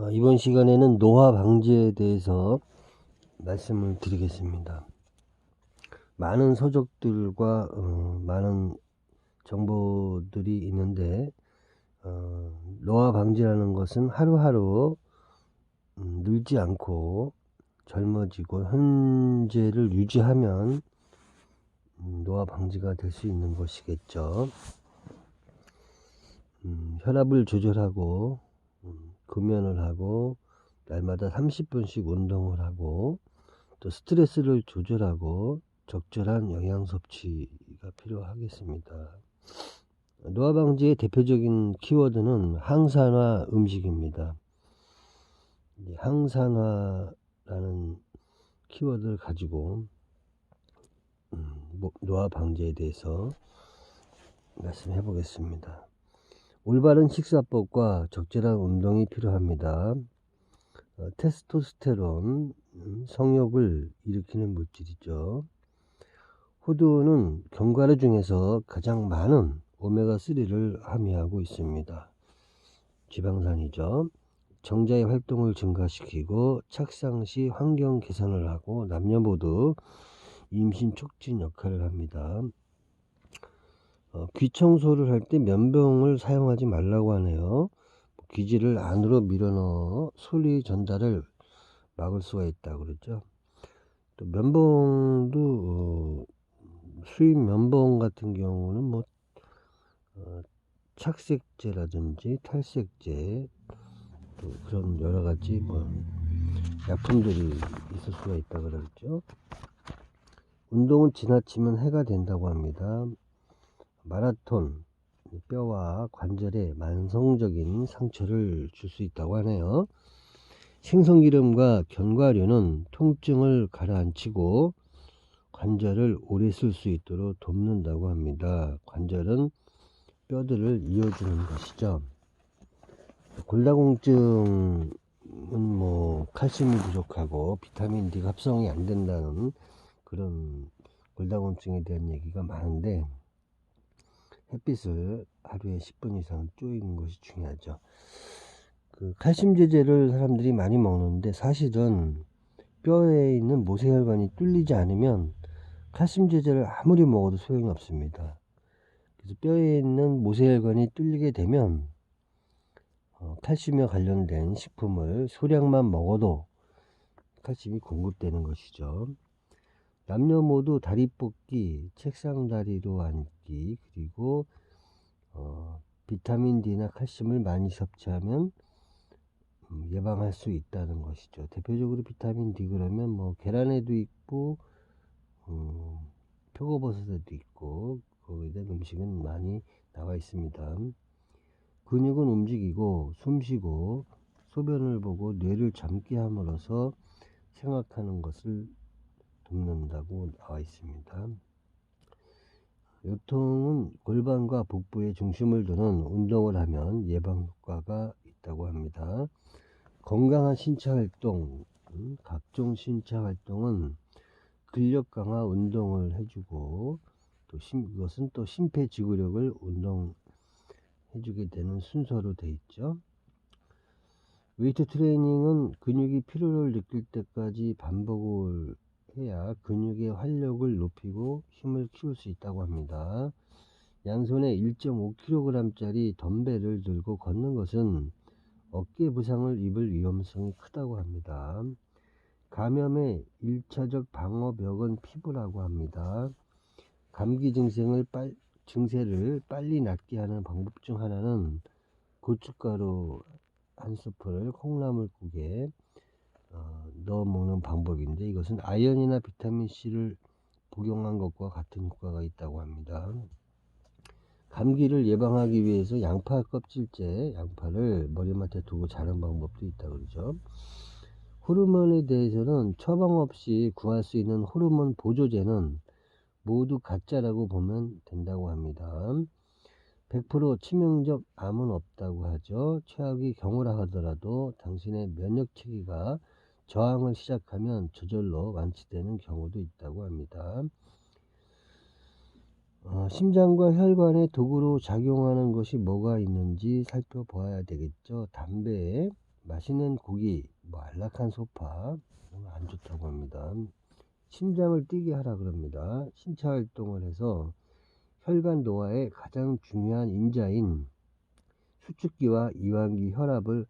어, 이번 시간에는 노화 방지에 대해서 말씀을 드리겠습니다. 많은 서적들과 어, 많은 정보들이 있는데 어, 노화 방지라는 것은 하루하루 음, 늙지 않고 젊어지고 현재를 유지하면 음, 노화 방지가 될 수 있는 것이겠죠. 음, 혈압을 조절하고 음, 금연을 하고 날마다 30분씩 운동을 하고 또 스트레스를 조절하고 적절한 영양 섭취가 필요하겠습니다. 노화 방지의 대표적인 키워드는 항산화 음식입니다. 이 항산화라는 키워드를 가지고 음, 뭐, 노화 방지에 대해서 말씀해 보겠습니다. 올바른 식사법과 적절한 운동이 필요합니다. 어, 테스토스테론, 음, 성욕을 일으키는 물질이죠. 호두는 견과류 중에서 가장 많은 오메가3를 함유하고 있습니다. 지방산이죠. 정자의 활동을 증가시키고 착상 시 환경 개선을 하고 남녀 모두 임신 촉진 역할을 합니다. 어, 귀 청소를 할 때 면봉을 사용하지 말라고 하네요. 귀지를 안으로 밀어넣어 소리 전달을 막을 수가 있다 그러죠. 또 면봉도 어, 수입 면봉 같은 경우는 뭐 어, 착색제라든지 탈색제 또 그런 여러 가지 뭐 약품들이 있을 수가 있다 그러죠. 운동은 지나치면 해가 된다고 합니다. 마라톤 뼈와 관절에 만성적인 상처를 줄 수 있다고 하네요. 생선기름과 견과류는 통증을 가라앉히고 관절을 오래 쓸 수 있도록 돕는다고 합니다. 관절은 뼈들을 이어주는 것이죠. 골다공증은 뭐 칼슘이 부족하고 비타민 D 합성이 안 된다는 그런 골다공증에 대한 얘기가 많은데 햇빛을 하루에 10분 이상 쪼이는 것이 중요하죠. 그 칼슘 제제를 사람들이 많이 먹는데 사실은 뼈에 있는 모세혈관이 뚫리지 않으면 칼슘 제제를 아무리 먹어도 소용이 없습니다. 그래서 뼈에 있는 모세혈관이 뚫리게 되면 어, 칼슘에 관련된 식품을 소량만 먹어도 칼슘이 공급되는 것이죠. 남녀 모두 다리 뻗기, 책상 다리로 앉기, 그리고 어, 비타민 D나 칼슘을 많이 섭취하면 음, 예방할 수 있다는 것이죠. 대표적으로 비타민 D 그러면 뭐 계란에도 있고 음, 표고버섯에도 있고 거기에 대한 음식은 많이 나와 있습니다. 근육은 움직이고 숨쉬고 소변을 보고 뇌를 잠게 함으로써 생각하는 것을 돕는다고 나와 있습니다. 요통은 골반과 복부에 중심을 두는 운동을 하면 예방 효과가 있다고 합니다. 건강한 신체 활동, 음, 각종 신체 활동은 근력 강화 운동을 해주고 또 심, 이것은 또 심폐지구력을 운동해주게 되는 순서로 되어 있죠. 웨이트 트레이닝은 근육이 필요를 느낄 때까지 반복을 해야 근육의 활력을 높이고 힘을 키울 수 있다고 합니다. 양손에 1.5kg짜리 덤벨을 들고 걷는 것은 어깨 부상을 입을 위험성이 크다고 합니다. 감염의 1차적 방어벽은 피부라고 합니다. 감기 증상을 빨, 증세를 빨리 낫게 하는 방법 중 하나는 고춧가루 한 스푼을 콩나물국에 어, 넣어 먹는 방법인데 이것은 아연이나 비타민C를 복용한 것과 같은 효과가 있다고 합니다. 감기를 예방하기 위해서 양파 껍질째 양파를 머리맡에 두고 자는 방법도 있다 그러죠. 호르몬에 대해서는 처방 없이 구할 수 있는 호르몬 보조제는 모두 가짜라고 보면 된다고 합니다. 100% 치명적 암은 없다고 하죠. 최악의 경우라 하더라도 당신의 면역 체계가 저항을 시작하면 저절로 완치되는 경우도 있다고 합니다. 어, 심장과 혈관의 도구로 작용하는 것이 뭐가 있는지 살펴보아야 되겠죠. 담배, 맛있는 고기, 뭐 안락한 소파 안 좋다고 합니다. 심장을 뛰게 하라 그럽니다. 신체 활동을 해서 혈관 노화의 가장 중요한 인자인 수축기와 이완기 혈압을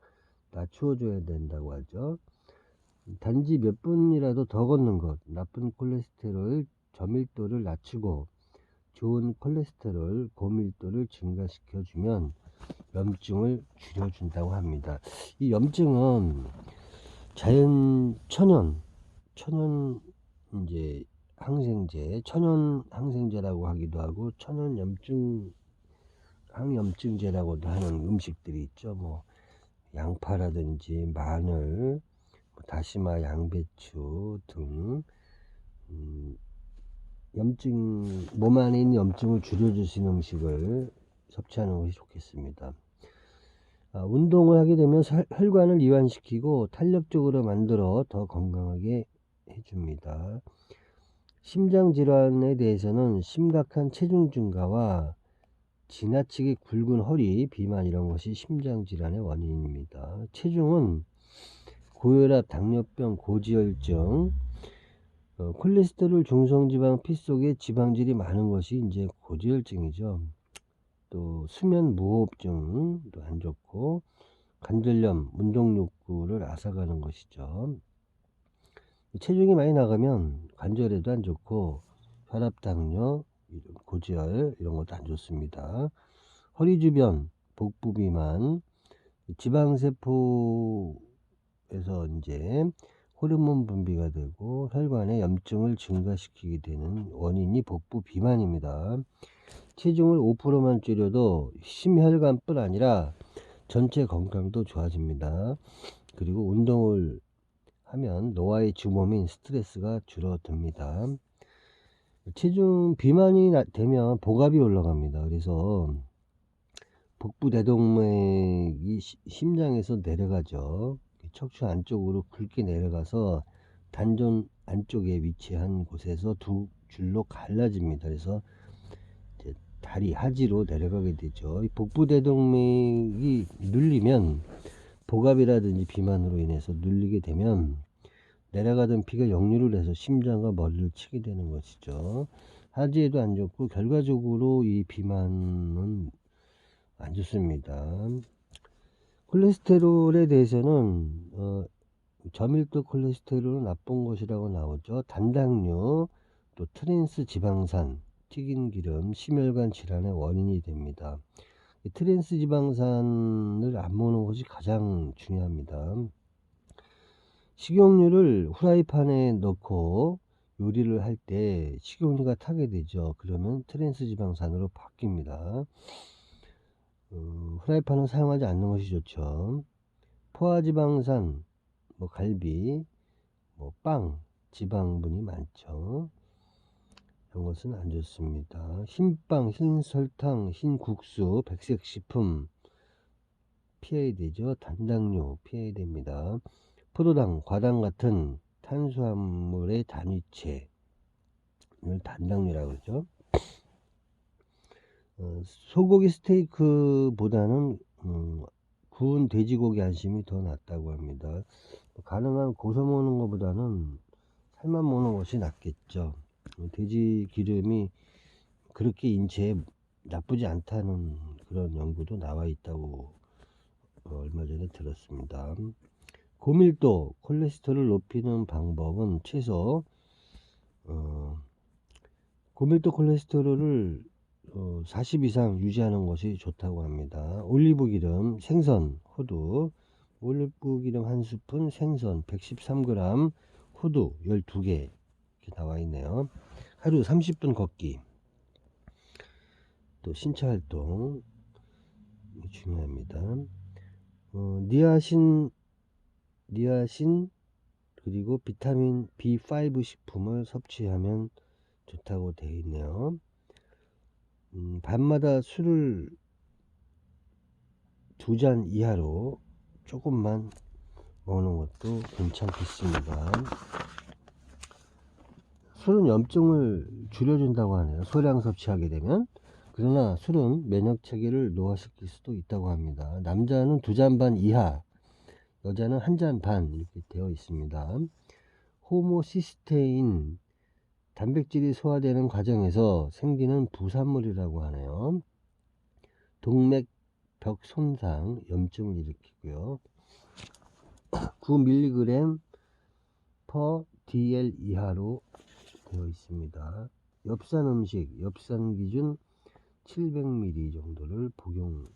낮추어 줘야 된다고 하죠. 단지 몇 분이라도 더 걷는 것, 나쁜 콜레스테롤 저밀도를 낮추고 좋은 콜레스테롤 고밀도를 증가시켜주면 염증을 줄여준다고 합니다. 이 염증은 자연 천연 천연 이제 항생제 천연 항생제라고 하기도 하고 천연 염증 항염증제라고도 하는 음식들이 있죠. 뭐 양파라든지 마늘, 뭐 다시마, 양배추 등 음, 염증 몸 안에 있는 염증을 있는 음식을 섭취하는 것이 좋겠습니다. 아, 운동을 하게 되면 살- 혈관을 이완시키고 탄력적으로 만들어 더 건강하게 해줍니다. 심장 질환에 대해서는 심각한 체중 증가와 지나치게 굵은 허리, 비만 이런 것이 심장 질환의 원인입니다. 체중은 고혈압, 당뇨병, 고지혈증, 어, 콜레스테롤, 중성지방, 피 속에 지방질이 많은 것이 이제 고지혈증이죠. 또 수면 무호흡증도 안 좋고 관절염, 운동 욕구를 앗아가는 것이죠. 체중이 많이 나가면 관절에도 안 좋고 혈압, 당뇨, 고지혈 이런 것도 안 좋습니다. 허리 주변, 복부 비만, 지방세포 에서 이제 호르몬 분비가 되고 혈관의 염증을 증가시키게 되는 원인이 복부 비만입니다. 체중을 5%만 줄여도 심혈관뿐 아니라 전체 건강도 좋아집니다. 그리고 운동을 하면 노화의 주범인 스트레스가 줄어듭니다. 체중 비만이 나- 되면 복압이 올라갑니다. 그래서 복부 대동맥이 시- 심장에서 내려가죠. 척추 안쪽으로 굵게 내려가서 단전 안쪽에 위치한 곳에서 두 줄로 갈라집니다. 그래서 다리 하지로 내려가게 되죠. 이 복부 대동맥이 눌리면 복압이라든지 비만으로 인해서 눌리게 되면 내려가던 피가 역류를 해서 심장과 머리를 치게 되는 것이죠. 하지에도 안 좋고 결과적으로 이 비만은 안 좋습니다. 콜레스테롤에 대해서는 어, 저밀도 콜레스테롤은 나쁜 것이라고 나오죠. 단당류, 또 트랜스 지방산, 튀긴 기름, 심혈관 질환의 원인이 됩니다. 이 트랜스 지방산을 안 먹는 것이 가장 중요합니다. 식용유를 후라이팬에 넣고 요리를 할 때 식용유가 타게 되죠. 그러면 트랜스 지방산으로 바뀝니다. 음, 후라이팬은 사용하지 않는 것이 좋죠. 포화지방산, 뭐 갈비, 뭐 빵, 지방분이 많죠. 이런 것은 안 좋습니다. 흰빵, 흰설탕, 흰국수, 백색식품 피해야 되죠. 단당류 피해야 됩니다. 포도당, 과당 같은 탄수화물의 단위체 이걸 단당류라고 그러죠. 어, 소고기 스테이크보다는 음, 구운 돼지고기 안심이 더 낫다고 합니다. 가능한 고소 먹는 것보다는 살만 먹는 것이 낫겠죠. 어, 돼지 기름이 그렇게 인체에 나쁘지 않다는 그런 연구도 나와 있다고 어, 얼마 전에 들었습니다. 고밀도 콜레스테롤 높이는 방법은 최소 어, 고밀도 콜레스테롤을 어, 40 이상 유지하는 것이 좋다고 합니다. 올리브 기름, 생선, 호두, 올리브 기름 한 스푼, 생선 113g, 호두 12개 이렇게 나와 있네요. 하루 30분 걷기. 또 신체 활동 중요합니다. 어, 니아신, 니아신 그리고 비타민 B5 식품을 섭취하면 좋다고 되어 있네요. 음, 밤마다 술을 두 잔 이하로 조금만 먹는 것도 괜찮겠습니다. 술은 염증을 줄여준다고 하네요. 소량 섭취하게 되면. 그러나 술은 면역 체계를 노화시킬 수도 있다고 합니다. 남자는 두 잔 반 이하, 여자는 한 잔 반 이렇게 되어 있습니다. 호모시스테인 단백질이 소화되는 과정에서 생기는 부산물이라고 하네요. 동맥벽 손상, 염증을 일으키고요. 9mg per dl 이하로 되어 있습니다. 엽산 음식, 엽산 기준 700ml 정도를 복용해야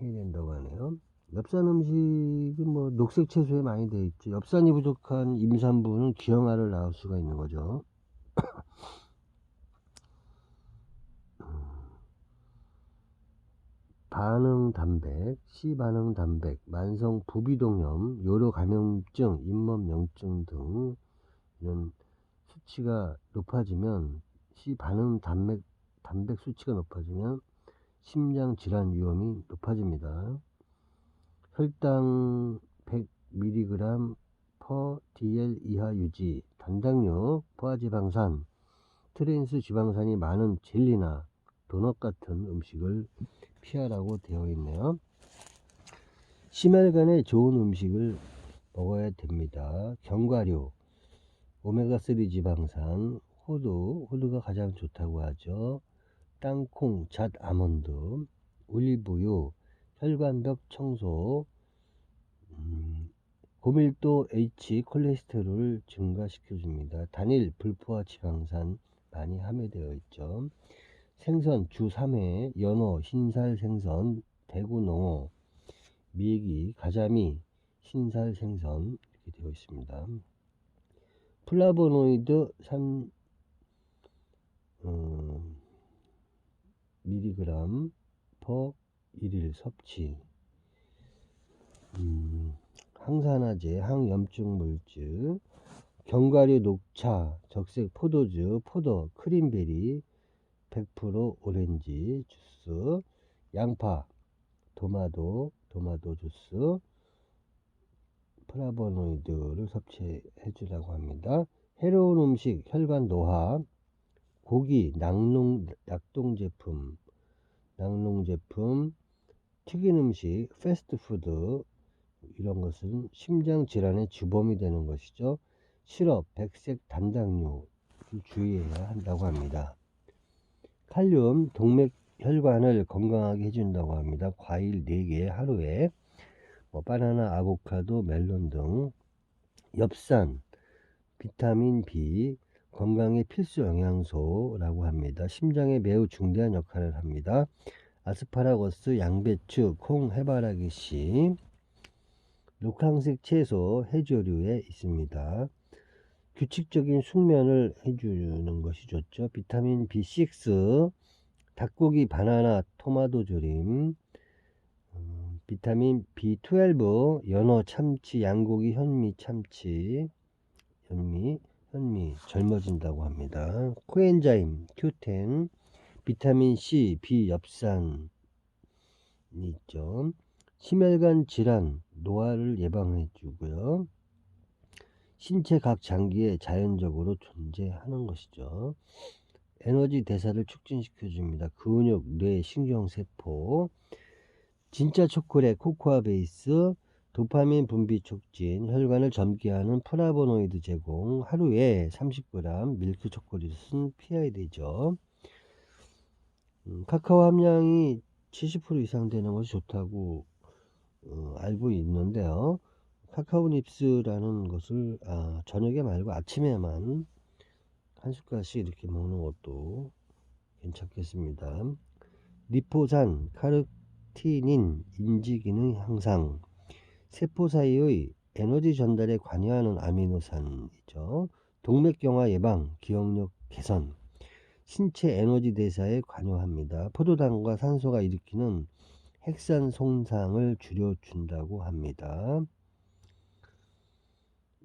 된다고 하네요. 엽산 음식은 뭐 녹색 채소에 많이 되어 있죠. 엽산이 부족한 임산부는 기형아를 낳을 수가 있는 거죠. 반응 단백, C 반응 단백, 만성 부비동염, 요로 감염증, 잇몸 염증 등 이런 수치가 높아지면 C 반응 단백 단백 수치가 높아지면 심장 질환 위험이 높아집니다. 혈당 100mg per dl 이하 유지, 단당류, 포화지방산, 트랜스 지방산이 많은 젤리나 도넛 같은 음식을 피하라고 되어 있네요. 심혈관에 좋은 음식을 먹어야 됩니다. 견과류, 오메가3 지방산, 호두, 호두가 가장 좋다고 하죠. 땅콩, 잣, 아몬드, 올리브유, 혈관벽 청소, 음, 고밀도 H 콜레스테롤을 증가시켜줍니다. 단일 불포화 지방산 많이 함유되어 있죠. 생선 주 3회, 연어, 흰살 생선, 대구 농어, 미기, 가자미, 흰살 생선 이렇게 되어 있습니다. 플라보노이드 3 음, 미리그램 퍼 1일 섭취 음, 항산화제, 항염증 물질, 견과류 녹차, 적색 포도주, 포도, 크림베리, 100% 오렌지 주스, 양파, 도마도, 도마도 주스, 플라보노이드를 섭취해 주라고 합니다. 해로운 음식, 혈관 노화, 고기, 낙농, 낙동 제품, 낙농 제품, 튀긴 음식, 패스트푸드 이런 것은 심장 질환의 주범이 되는 것이죠. 시럽, 백색 단당류 주의해야 한다고 합니다. 칼륨, 동맥 혈관을 건강하게 해준다고 합니다. 과일 4개 하루에 뭐 바나나, 아보카도, 멜론 등 엽산, 비타민 B, 건강의 필수 영양소라고 합니다. 심장에 매우 중대한 역할을 합니다. 아스파라거스, 양배추, 콩, 해바라기 씨, 녹황색 채소, 해조류에 있습니다. 규칙적인 숙면을 해주는 것이 좋죠. 비타민 B6, 닭고기, 바나나, 토마토 조림, 음, 비타민 B12, 연어, 참치, 양고기, 현미, 참치, 현미, 현미 젊어진다고 합니다. 코엔자임, 큐텐, 비타민 C, B 엽산이 있죠. 심혈관 질환, 노화를 예방해 주고요. 신체 각 장기에 자연적으로 존재하는 것이죠. 에너지 대사를 촉진시켜 줍니다. 근육, 뇌, 신경세포, 진짜 초콜릿, 코코아 베이스, 도파민 분비 촉진, 혈관을 젊게 하는 플라보노이드 제공, 하루에 30g 밀크 초콜릿은 피해야 되죠. 음, 카카오 함량이 70% 이상 되는 것이 좋다고 어, 알고 있는데요. 카카오 닙스라는 것을 아, 저녁에 말고 아침에만 한 숟갈씩 이렇게 먹는 것도 괜찮겠습니다. 리포산, 카르티닌, 인지기능 향상, 세포 사이의 에너지 전달에 관여하는 아미노산이죠. 동맥경화 예방, 기억력 개선, 신체 에너지 대사에 관여합니다. 포도당과 산소가 일으키는 핵산 손상을 줄여준다고 합니다.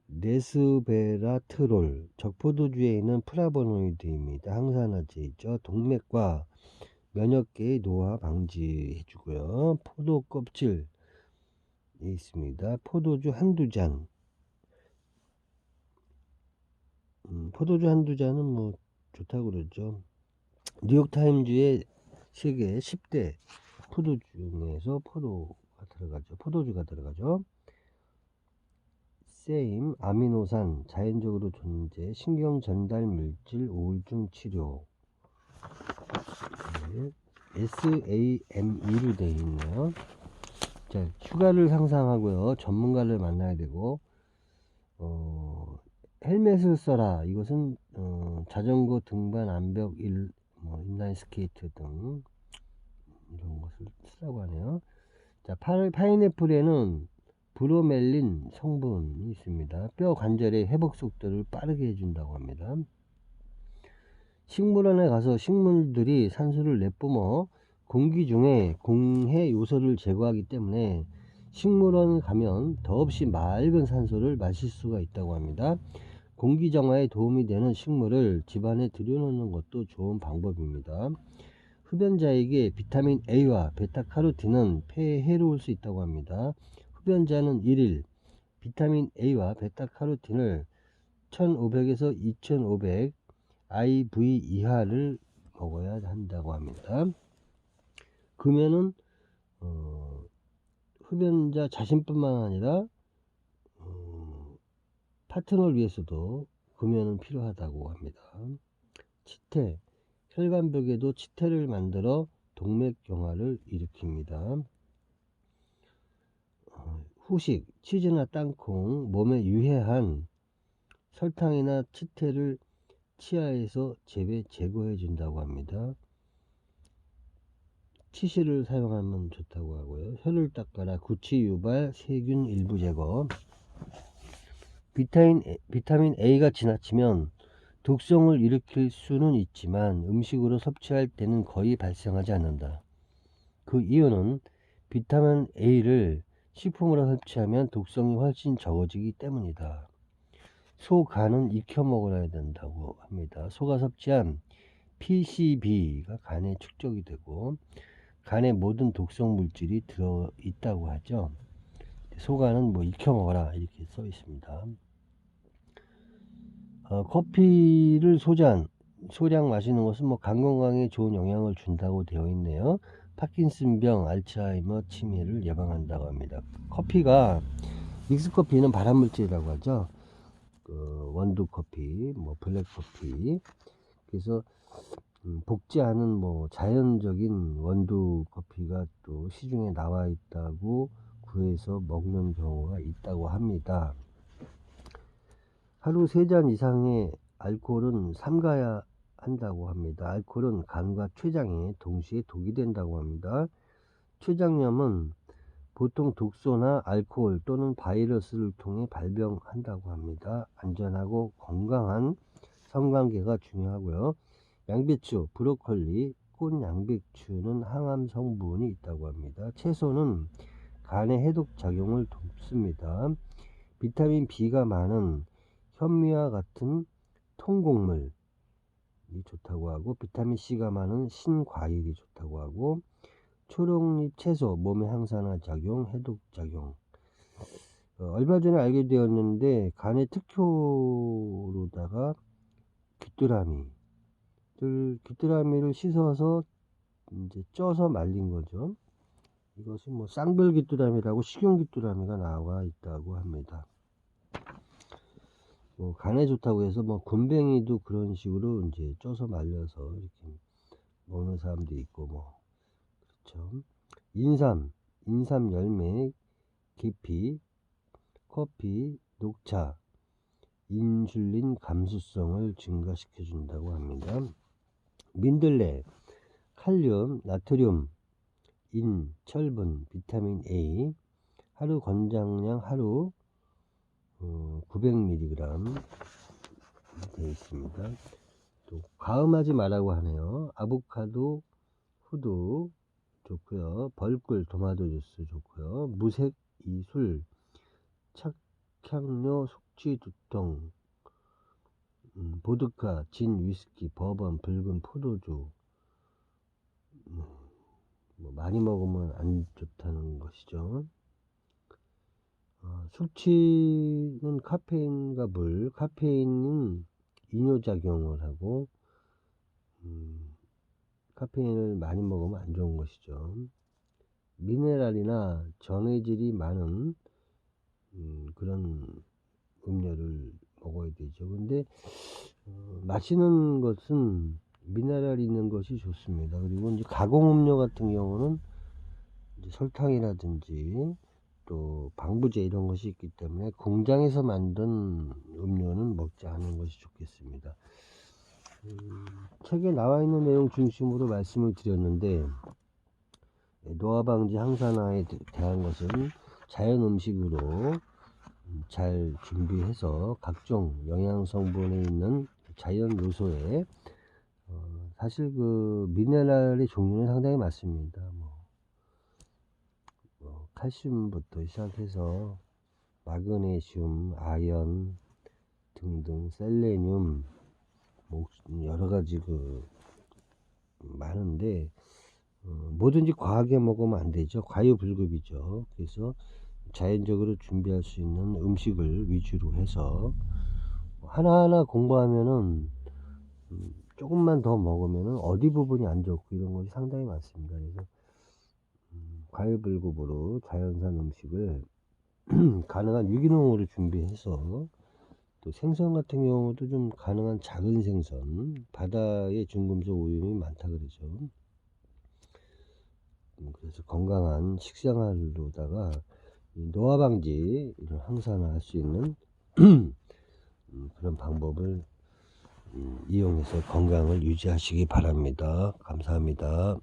레스베라트롤 적포도주에 있는 플라보노이드입니다. 항산화제이죠. 동맥과 면역계의 노화 방지해 주고요. 포도 껍질 있습니다. 포도주 한두 잔. 음, 포도주 한두 잔은 뭐 좋다고 그러죠. 뉴욕타임즈의 세계 10대 포도 중에서 포도가 들어가죠. 포도주가 들어가죠. 세임, 아미노산, 자연적으로 존재, 신경 전달 물질, 우울증 치료. 네. SAME로 되어 있네요. 자, 휴가를 상상하고요. 전문가를 만나야 되고, 어, 헬멧을 써라. 이것은, 어, 자전거 등반, 암벽, 일, 뭐, 인라인 스케이트 등, 이런 것을 쓰라고 하네요. 자, 파, 파인애플에는 브로멜린 성분이 있습니다. 뼈 관절의 회복 속도를 빠르게 해준다고 합니다. 식물원에 가서 식물들이 산소를 내뿜어 공기 중에 공해 요소를 제거하기 때문에 식물원 가면 더없이 맑은 산소를 마실 수가 있다고 합니다. 공기 정화에 도움이 되는 식물을 집안에 들여놓는 것도 좋은 방법입니다. 흡연자에게 비타민 A와 베타카로틴은 폐에 해로울 수 있다고 합니다. 흡연자는 1일 비타민 A와 베타카로틴을 1500에서 2500 IV 이하를 먹어야 한다고 합니다. 금연은 어, 흡연자 자신뿐만 아니라 어, 파트너를 위해서도 금연은 필요하다고 합니다. 치태 혈관벽에도 치태를 만들어 동맥경화를 일으킵니다. 어, 후식 치즈나 땅콩 몸에 유해한 설탕이나 치태를 치아에서 재배 제거해 준다고 합니다. 치실을 사용하면 좋다고 하고요. 혀를 닦아라 구취 유발 세균 일부 제거 비타민, 비타민 A가 지나치면 독성을 일으킬 수는 있지만 음식으로 섭취할 때는 거의 발생하지 않는다. 그 이유는 비타민 A를 식품으로 섭취하면 독성이 훨씬 적어지기 때문이다. 소 간은 익혀 먹어야 된다고 합니다. 소가 섭취한 PCB가 간에 축적이 되고 간에 모든 독성 물질이 들어 있다고 하죠. 소간은 뭐 익혀 먹어라 이렇게 써 있습니다. 어, 커피를 소잔 소량 마시는 것은 뭐 간 건강에 좋은 영향을 준다고 되어 있네요. 파킨슨병, 알츠하이머, 치매를 예방한다고 합니다. 커피가 믹스 커피는 발암 물질이라고 하죠. 그 원두 커피, 뭐 블랙 커피. 그래서 음, 복제하는 뭐 자연적인 원두 커피가 또 시중에 나와 있다고 구해서 먹는 경우가 있다고 합니다. 하루 세 잔 이상의 알코올은 삼가야 한다고 합니다. 알코올은 간과 췌장에 동시에 독이 된다고 합니다. 췌장염은 보통 독소나 알코올 또는 바이러스를 통해 발병한다고 합니다. 안전하고 건강한 성관계가 중요하고요. 양배추, 브로콜리, 꽃 양배추는 항암 성분이 있다고 합니다. 채소는 간의 해독 작용을 돕습니다. 비타민 B가 많은 현미와 같은 통곡물이 좋다고 하고 비타민 C가 많은 신과일이 좋다고 하고 초록잎 채소 몸의 항산화 작용, 해독 작용. 어, 얼마 전에 알게 되었는데 간의 특효로다가 귀뚜라미 귀뚜라미를 씻어서 이제 쪄서 말린 거죠. 이것이 뭐 쌍별 귀뚜라미라고 식용 귀뚜라미가 나와 있다고 합니다. 뭐 간에 좋다고 해서 뭐 곰뱅이도 그런 식으로 이제 쪄서 말려서 이렇게 먹는 사람도 있고 뭐 그렇죠. 인삼, 인삼 열매, 계피, 커피, 녹차, 인슐린 감수성을 증가시켜 준다고 합니다. 민들레, 칼륨, 나트륨, 인, 철분, 비타민 A, 하루 권장량 하루 어, 900mg 되어 있습니다. 또 과음하지 말라고 하네요. 아보카도, 후두 좋고요. 벌꿀, 토마토 주스 좋고요. 무색 이술, 착향료, 숙취 두통, 음, 보드카, 진 위스키, 버번, 붉은 포도주 음, 뭐 많이 먹으면 안 좋다는 것이죠. 어, 숙취는 카페인과 물, 카페인은 이뇨작용을 하고 음, 카페인을 많이 먹으면 안 좋은 것이죠. 미네랄이나 전해질이 많은 음, 그런 음료를 먹어야 되죠. 근데 어, 마시는 것은 미네랄 있는 것이 좋습니다. 그리고 이제 가공 음료 같은 경우는 설탕이라든지 또 방부제 이런 것이 있기 때문에 공장에서 만든 음료는 먹지 않는 것이 좋겠습니다. 음, 책에 나와 있는 내용 중심으로 말씀을 드렸는데 네, 노화 방지 항산화에 대- 대한 것은 자연 음식으로 음, 잘 준비해서 각종 영양 성분에 있는 자연 요소에 어, 사실 그 미네랄의 종류는 상당히 많습니다. 칼슘부터 시작해서 마그네슘, 아연 등등 셀레늄 뭐 여러 가지 그 많은데 어, 뭐든지 과하게 먹으면 안 되죠. 과유불급이죠. 그래서 자연적으로 준비할 수 있는 음식을 위주로 해서 하나하나 공부하면은 음, 조금만 더 먹으면은 어디 부분이 안 좋고 이런 것이 상당히 많습니다. 그래서 음, 과유불급으로 자연산 음식을 가능한 유기농으로 준비해서 또 생선 같은 경우도 좀 가능한 작은 생선 바다에 중금속 오염이 많다 그러죠. 음, 그래서 건강한 식생활로다가 이 노화 방지 이런 항산화 할 수 있는 음, 그런 방법을 음, 이용해서 건강을 유지하시기 바랍니다. 감사합니다.